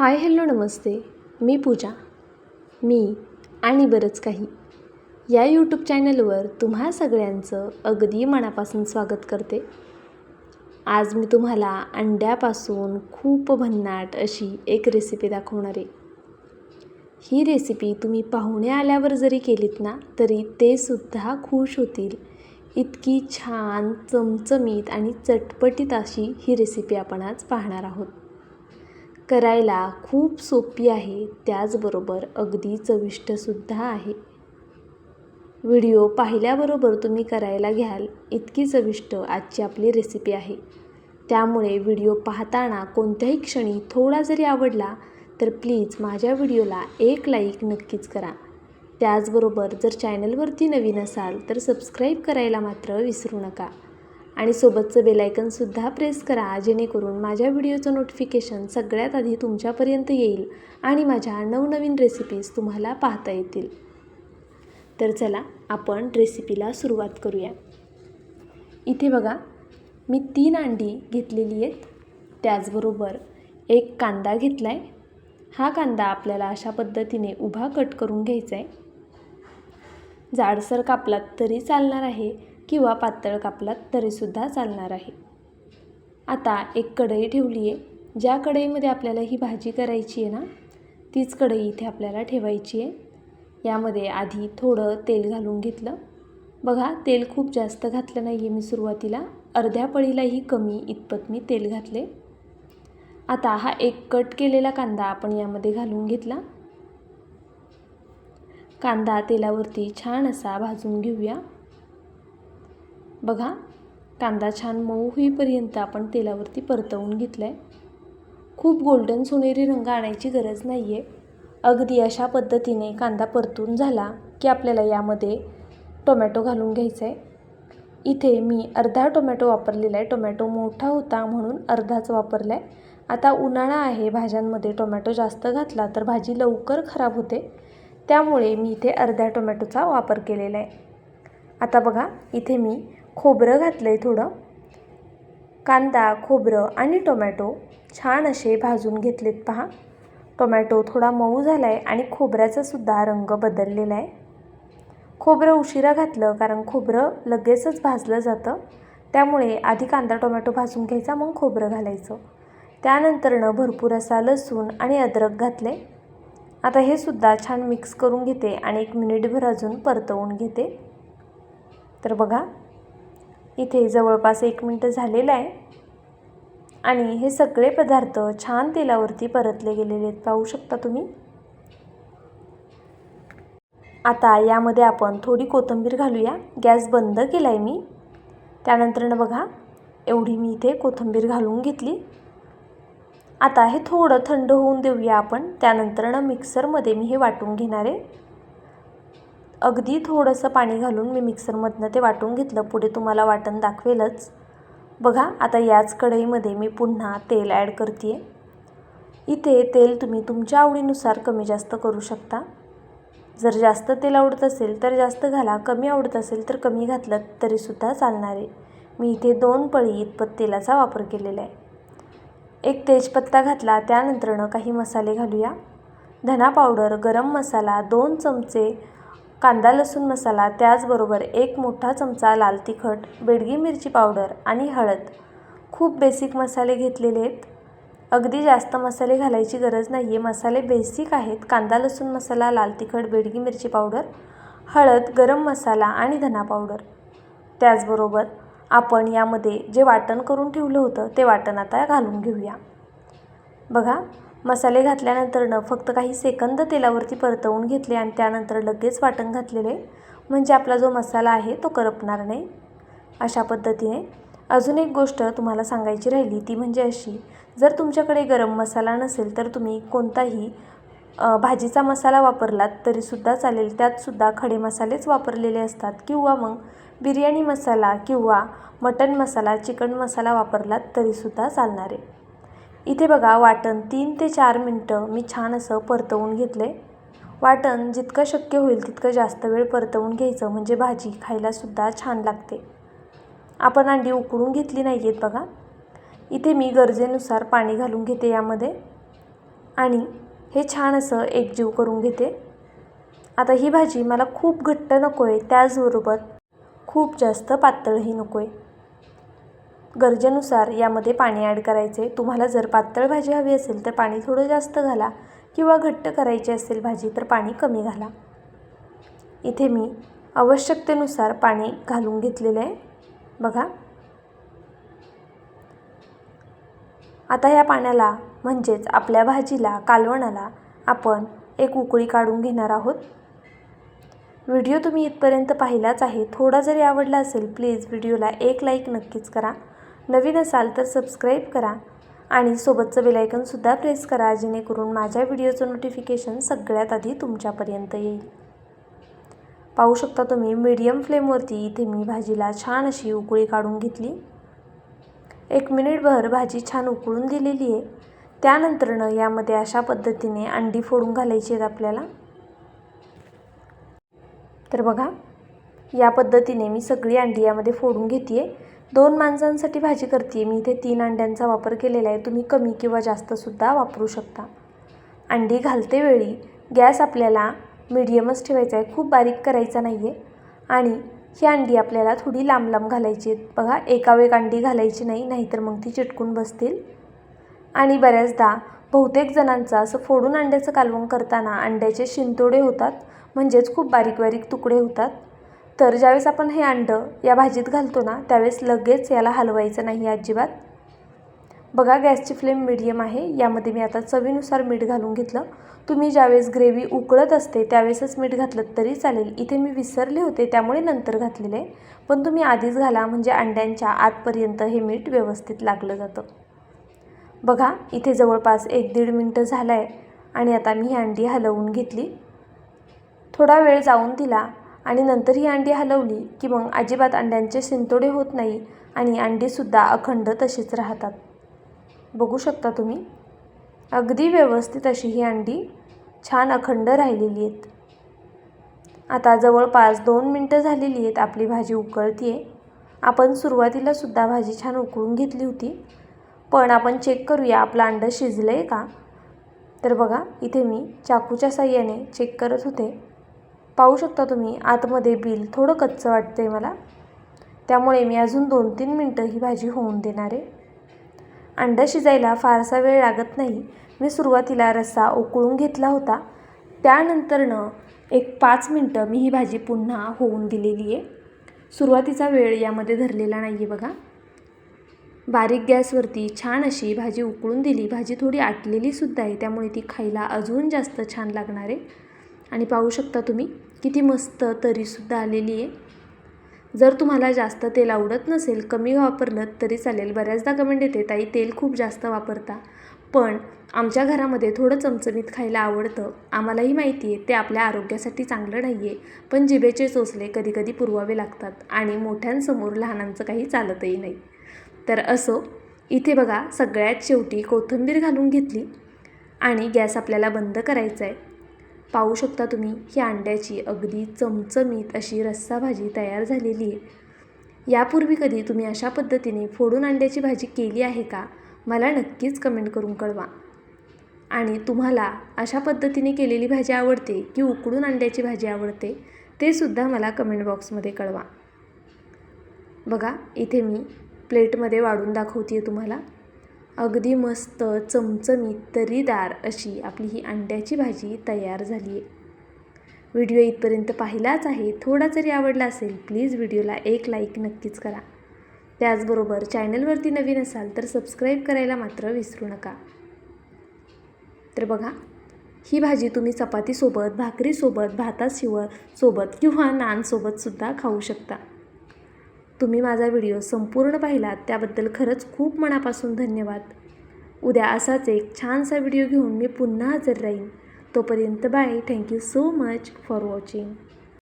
Hi hello नमस्ते मी पूजा मी आणि बरंच काही. या यूट्यूब चॅनलवर तुम्हा सगळ्यांचं अगदी मनापासून स्वागत करते. आज मी तुम्हाला अंड्यापासून खूप भन्नाट अशी एक रेसिपी दाखवणार आहे. ही रेसिपी तुम्ही पाहुणे आल्यावर जरी केलीत ना तरी ते सुद्धा खुश होतील. इतकी छान चमचमीत आणि चटपटीत अशी ही रेसिपी आपण आज पाहणार आहोत. करायला खूप सोपी आहे त्याचबरोबर अगदी चविष्टसुद्धा आहे. व्हिडिओ पाहिल्याबरोबर तुम्ही करायला घ्याल इतकी चविष्ट आजची आपली रेसिपी आहे. त्यामुळे व्हिडिओ पाहताना कोणत्याही क्षणी थोडा जरी आवडला तर प्लीज माझ्या व्हिडिओला एक लाईक नक्कीच करा. त्याचबरोबर जर चॅनलवरती नवीन असाल तर सबस्क्राईब करायला मात्र विसरू नका. आणि सोबतचं बेलायकनसुद्धा प्रेस करा जेणेकरून माझ्या व्हिडिओचं नोटिफिकेशन सगळ्यात आधी तुमच्यापर्यंत येईल आणि माझ्या नवनवीन रेसिपीज तुम्हाला पाहता येतील. तर चला आपण रेसिपीला सुरुवात करूया. इथे बघा मी तीन अंडी घेतलेली आहेत. त्याचबरोबर एक कांदा घेतला आहे हा कांदा आपल्याला अशा पद्धतीने उभा कट करून घ्यायचा आहे जाडसर कापलात तरी चालणार आहे. किंवा पातळ कापलात तरीसुद्धा चालणार आहे. आता एक कढई ठेवली आहे ज्या कढईमध्ये आपल्याला ही भाजी करायची आहे ना तीच कढई इथे आपल्याला ठेवायची आहे यामध्ये आधी थोडं तेल घालून घेतलं. बघा तेल खूप जास्त घातलं नाही आहे मी सुरुवातीला. अर्ध्या पळीलाही कमी इतपत मी तेल घातले. आता हा एक कट केलेला कांदा आपण यामध्ये घालून घेतला. कांदा तेलावरती छान असा भाजून घेऊया. बघा कांदा छान मऊ होईपर्यंत आपण तेलावरती परतवून घेतला आहे खूप गोल्डन सोनेरी रंग आणायची गरज नाही आहे अगदी अशा पद्धतीने कांदा परतून झाला की आपल्याला यामध्ये टोमॅटो घालून घ्यायचा आहे इथे मी अर्धा टोमॅटो वापरलेला आहे टोमॅटो मोठा होता म्हणून अर्धाच वापरला आहे आता उन्हाळा आहे भाज्यांमध्ये टोमॅटो जास्त घातला तर भाजी लवकर खराब होते. त्यामुळे मी इथे अर्ध्या टोमॅटोचा वापर केलेला आहे आता बघा इथे मी खोबरं घातलं आहे थोडं. कांदा खोबरं आणि टोमॅटो छान असे भाजून घेतलेत पहा. टोमॅटो थोडा मऊ झाला आहे आणि खोबऱ्याचासुद्धा रंग बदललेला आहे. खोबरं उशिरा घातलं कारण खोबरं लगेचच भाजलं जातं. त्यामुळे आधी कांदा टोमॅटो भाजून घ्यायचा मग खोबरं घालायचं. त्यानंतरनं भरपूर असा लसूण आणि अद्रक घातले आता हे सुद्धा छान मिक्स करून घेते आणि एक मिनिटभर अजून परतवून घेते. तर बघा इथे जवळपास एक मिनटं झालेलं आहे. आणि हे सगळे पदार्थ छान तेलावरती परतले गेलेले आहेत. पाहू शकता तुम्ही? आता यामध्ये आपण थोडी कोथिंबीर घालूया. गॅस बंद केला आहे मी. त्यानंतरनं बघा एवढी मी इथे कोथिंबीर घालून घेतली. आता हे थोडं थंड होऊन देऊया आपण. त्यानंतरनं मिक्सरमध्ये मी हे वाटून घेणार आहे. अगदी थोडंसं पाणी घालून मी मिक्सरमधनं ते वाटून घेतलं. पुढे तुम्हाला वाटण दाखवेलच. बघा आता याच कढईमध्ये मी पुन्हा तेल ॲड करते आहे इथे तेल तुम्ही तुमच्या आवडीनुसार कमी जास्त करू शकता. जर जास्त तेल आवडत असेल तर जास्त घाला कमी आवडत असेल तर कमी घातलं तरीसुद्धा चालणार आहे. मी इथे दोन पळी इतपत तेलाचा वापर केलेला आहे. एक तेजपत्ता घातला त्यानंतरनं काही मसाले घालूया. धना पावडर गरम मसाला दोन चमचे कांदा लसूण मसाला त्याचबरोबर एक मोठा चमचा लाल तिखट बेडगी मिरची पावडर आणि हळद. खूप बेसिक मसाले घेतलेले आहेत. अगदी जास्त मसाले घालायची गरज नाही आहे मसाले बेसिक आहेत. कांदा लसूण मसाला लाल तिखट बेडगी मिरची पावडर हळद गरम मसाला आणि धना पावडर. त्याचबरोबर आपण यामध्ये जे वाटण करून ठेवलं होतं ते वाटण आता घालून घेऊया. बघा मसाले घातल्यानंतरनं फक्त काही सेकंद तेलावरती परतवून घेतले आणि त्यानंतर लगेच वाटण घातलेले. म्हणजे आपला जो मसाला आहे तो करपणार नाही. अशा पद्धतीने अजून एक गोष्ट तुम्हाला सांगायची राहिली ती म्हणजे अशी जर तुमच्याकडे गरम मसाला नसेल तर तुम्ही कोणताही भाजीचा मसाला वापरलात तरीसुद्धा चालेल. त्यातसुद्धा खडे मसालेच वापरलेले असतात. किंवा मग बिर्याणी मसाला किंवा मटन मसाला चिकन मसाला वापरलात तरीसुद्धा चालणार. आहे इथे बघा वाटण तीन ते चार मिनटं मी छान असं परतवून घेतले. वाटण जितकं शक्य होईल तितकं जास्त वेळ परतवून घ्यायचं म्हणजे भाजी खायलासुद्धा छान लागते. आपण अंडी उकडून घेतली नाही आहेत बघा. इथे मी गरजेनुसार पाणी घालून घेते यामध्ये. आणि हे छान असं एकजीव करून घेते. आता ही भाजी मला खूप घट्ट नको आहे त्याचबरोबर खूप जास्त पातळही नको आहे गरजेनुसार यामध्ये पाणी ॲड करायचे. तुम्हाला जर पातळ भाजी हवी असेल तर पाणी थोडं जास्त घाला किंवा घट्ट करायची असेल भाजी तर पाणी कमी घाला. इथे मी आवश्यकतेनुसार पाणी घालून घेतलेलं आहे. बघा. आता या पाण्याला म्हणजेच आपल्या भाजीला कालवणाला आपण एक उकळी काढून घेणार आहोत. व्हिडिओ तुम्ही इथपर्यंत पाहिलाच आहे. थोडा जरी आवडला असेल प्लीज व्हिडिओला एक लाईक नक्कीच करा. नवीन असाल तर सबस्क्राईब करा आणि सोबतचं बेलायकनसुद्धा प्रेस करा जेणेकरून माझ्या व्हिडिओचं नोटिफिकेशन सगळ्यात आधी तुमच्यापर्यंत येईल. पाहू शकता तुम्ही मीडियम फ्लेमवरती इथे मी भाजीला छान अशी उकळी काढून घेतली. एक मिनिटभर भाजी छान उकळून दिलेली आहे. त्यानंतरनं यामध्ये अशा पद्धतीने अंडी फोडून घालायची आहेत आपल्याला. तर बघा या पद्धतीने मी सगळी अंडी यामध्ये फोडून घेते आहे दोन माणसांसाठी भाजी करते मी इथे तीन अंड्यांचा वापर केलेला आहे. तुम्ही कमी किंवा जास्तसुद्धा वापरू शकता. अंडी घालते वेळी गॅस आपल्याला मिडियमच ठेवायचा आहे. खूप बारीक करायचा नाही आहे आणि ही अंडी आपल्याला थोडी लांब लांब घालायची आहेत. बघा एकावेक अंडी घालायची नाही नाहीतर मग ती चिटकून बसतील. आणि बऱ्याचदा बहुतेक जणांचं असं फोडून अंड्याचं कालवण करताना अंड्याचे शिंतोडे होतात. म्हणजेच खूप बारीक बारीक तुकडे होतात. तर ज्यावेळेस आपण हे अंडं या भाजीत घालतो ना त्यावेळेस लगेच याला हलवायचं नाही अजिबात. बघा गॅसची फ्लेम मिडियम आहे. यामध्ये मी आता चवीनुसार मीठ घालून घेतलं. तुम्ही ज्यावेळेस ग्रेव्ही उकळत असते त्यावेळेसच मीठ घातलं तरी चालेल. इथे मी विसरले होते त्यामुळे नंतर घातलेले पण तुम्ही आधीच घाला म्हणजे अंड्यांच्या आतपर्यंत हे मीठ व्यवस्थित लागलं जातं. बघा इथे जवळपास एक दीड मिनटं झालं आहे आणि आता मी ही अंडी हलवून घेतली. थोडा वेळ जाऊन दिला आणि नंतर ही अंडी हलवली की मग अजिबात अंड्यांचे शिंतोडे होत नाही आणि अंडीसुद्धा अखंड तशीच राहतात. बघू शकता तुम्ही? अगदी व्यवस्थित अशी ही अंडी छान अखंड राहिलेली आहेत. आता जवळपास दोन मिनटं झालेली आहेत आपली भाजी उकळती आहे आपण सुरुवातीलासुद्धा भाजी छान उकळून घेतली होती. पण आपण चेक करूया आपलं अंडं शिजलं आहे का? तर बघा इथे मी चाकूच्या साह्याने चेक करत होते. पाहू शकता तुम्ही आतमध्ये बिल थोडं कच्चं वाटतं आहे मला. त्यामुळे मी अजून दोन तीन मिनटं ही भाजी होऊन देणार आहे. अंडा शिजायला फारसा वेळ लागत नाही. मी सुरुवातीला रस्सा उकळून घेतला होता. त्यानंतरनं एक पाच मिनटं मी ही भाजी पुन्हा होऊन दिलेली आहे. सुरुवातीचा वेळ यामध्ये धरलेला नाही आहे बघा. बारीक गॅसवरती छान अशी भाजी उकळून दिली. भाजी थोडी आटलेलीसुद्धा आहे. त्यामुळे ती खायला अजून जास्त छान लागणार आहे. आणि पाहू शकता तुम्ही किती मस्त तरीसुद्धा आलेली आहे. जर तुम्हाला जास्त तेल आवडत नसेल कमी वापरलं तरी चालेल. बऱ्याचदा कमेंट येते ताई तेल खूप जास्त वापरता. पण आमच्या घरामध्ये थोडं चमचमीत खायला आवडतं. आम्हालाही माहिती आहे ते आपल्या आरोग्यासाठी चांगलं नाही आहे पण जिभेचे सोसले कधी कधी पुरवावे लागतात आणि मोठ्यांसमोर लहानांचं काही चालतही नाही. तर असो इथे बघा सगळ्यात शेवटी कोथिंबीर घालून घेतली आणि गॅस आपल्याला बंद करायचा आहे पाहू शकता तुम्ही ही अंड्याची अगदी चमचमीत अशी रस्सा भाजी तयार झालेली आहे. यापूर्वी कधी तुम्ही अशा पद्धतीने फोडून अंड्याची भाजी केली आहे का? मला नक्कीच कमेंट करून कळवा. आणि तुम्हाला अशा पद्धतीने केलेली भाजी आवडते की उकडून अंड्याची भाजी आवडते ते सुद्धा मला कमेंट बॉक्समध्ये कळवा. बघा इथे मी प्लेटमध्ये वाढून दाखवते आहे तुम्हाला. अगदी मस्त चमचमीत तरीदार अशी आपली ही अंड्याची भाजी तयार झाली आहे. व्हिडिओ इथपर्यंत पाहिलाच आहे. थोडा जरी आवडला असेल प्लीज व्हिडिओला एक लाईक नक्कीच करा. त्याचबरोबर चॅनलवरती नवीन असाल तर सबस्क्राईब करायला मात्र विसरू नका. तर बघा ही भाजी तुम्ही चपातीसोबत भाकरीसोबत भाताशिवर सोबत किंवा नानसोबतसुद्धा खाऊ शकता. तुम्ही माझा व्हिडिओ संपूर्ण पाहिलात त्याबद्दल खरंच खूप मनापासून धन्यवाद. उद्या असाच एक छानसा व्हिडिओ घेऊन मी पुन्हा हजर राहीन. तोपर्यंत bye. Thank you so much for watching